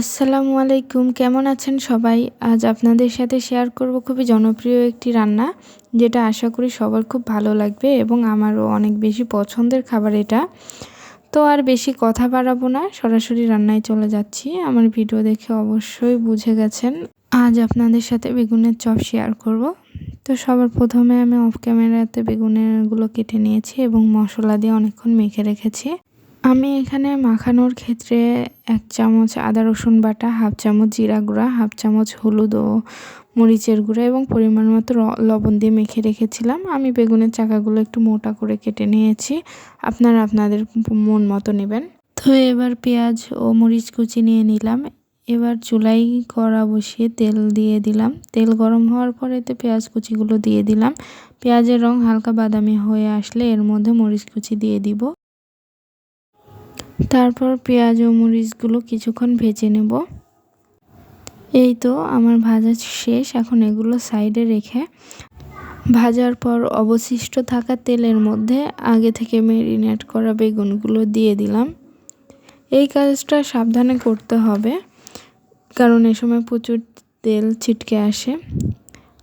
আসসালামু আলাইকুম, কেমন আছেন সবাই? আজ আপনাদের সাথে শেয়ার করব খুবই জনপ্রিয় একটি রান্না, যেটা আশা করি সবার খুব ভালো লাগবে এবং আমারও অনেক বেশি পছন্দের খাবার এটা। তো আর বেশি কথা বাড়াবো না, সরাসরি রান্নায় চলে যাচ্ছি। আমার ভিডিও দেখে অবশ্যই বুঝে গেছেন। আজ আপনাদের সাথে বেগুনের চপ শেয়ার করব। তো সবার প্রথমে আমি অফ ক্যামেরাতে বেগুনেরগুলো কেটে নিয়েছি এবং মশলা দিয়ে অনেকক্ষণ মেখে রেখেছি। আমি এখানে মাখানোর ক্ষেত্রে এক চামচ আদা, রসুন বাটা, হাফ চামচ জিরা গুঁড়া, হাফ চামচ হলুদ ও মরিচের গুঁড়া এবং পরিমাণ মতো লবণ দিয়ে মেখে রেখেছিলাম। আমি বেগুনের চাকাগুলো একটু মোটা করে কেটে নিয়েছি। আপনারা আপনাদের মন মতো নেবেন। তো এবার পেঁয়াজ ও মরিচ কুচি নিয়ে নিলাম। এবার চুলাই কড়া বসিয়ে তেল দিয়ে দিলাম। তেল গরম হওয়ার পরে এতে পেঁয়াজ কুচিগুলো দিয়ে দিলাম। পেঁয়াজের রং হালকা বাদামি হয়ে আসলে এর মধ্যে মরিচ কুচি দিয়ে দিব। তারপর পেঁয়াজ ও মরিচগুলো কিছুক্ষণ ভেজে নেব। এই তো আমার ভাজা শেষ। এখন এগুলো সাইডে রেখে ভাজার পর অবশিষ্ট থাকা তেলের মধ্যে আগে থেকে মেরিনেট করা বেগুনগুলো দিয়ে দিলাম। এই কাজটা সাবধানে করতে হবে, কারণ এ সময় প্রচুর তেল ছিটকে আসে।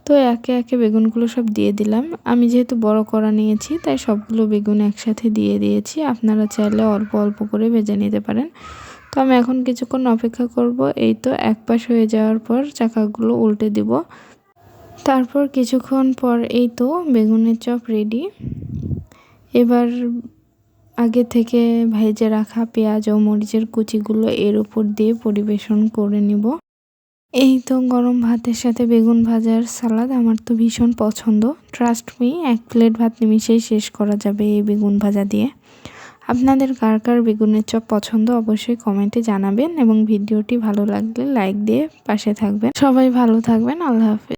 তো একে একে বেগুনগুলো সব দিয়ে দিলাম। আমি যেহেতু বড় করা নিয়েছি, তাই সবগুলো বেগুন একসাথে দিয়ে দিয়েছি। আপনারা চাইলে অল্প অল্প করে ভেজে নিতে পারেন। তো আমি এখন কিছুক্ষণ অপেক্ষা করব। এই তো এক পাশ হয়ে যাওয়ার পর চাকাগুলো উল্টে দিব। তারপর কিছুক্ষণ পর এই তো বেগুনের চপ রেডি এবার আগে থেকে ভেজে রাখা পেঁয়াজ ও মরিচের কুচিগুলো এর উপর দিয়ে পরিবেশন করে নিব। এই তো গরম ভাতের সাথে বেগুন ভাজার সালাদ, আমার তো ভীষণ পছন্দ। ট্রাস্ট মি এক প্লেট ভাত নিমিশেই শেষ করা যাবে এই বেগুন ভাজা দিয়ে। আপনাদের কার কার বেগুনের চপ পছন্দ অবশ্যই কমেন্টে জানাবেন এবং ভিডিওটি ভালো লাগলে লাইক দিয়ে পাশে থাকবেন। সবাই ভালো থাকবেন, আল্লাহ হাফেজ।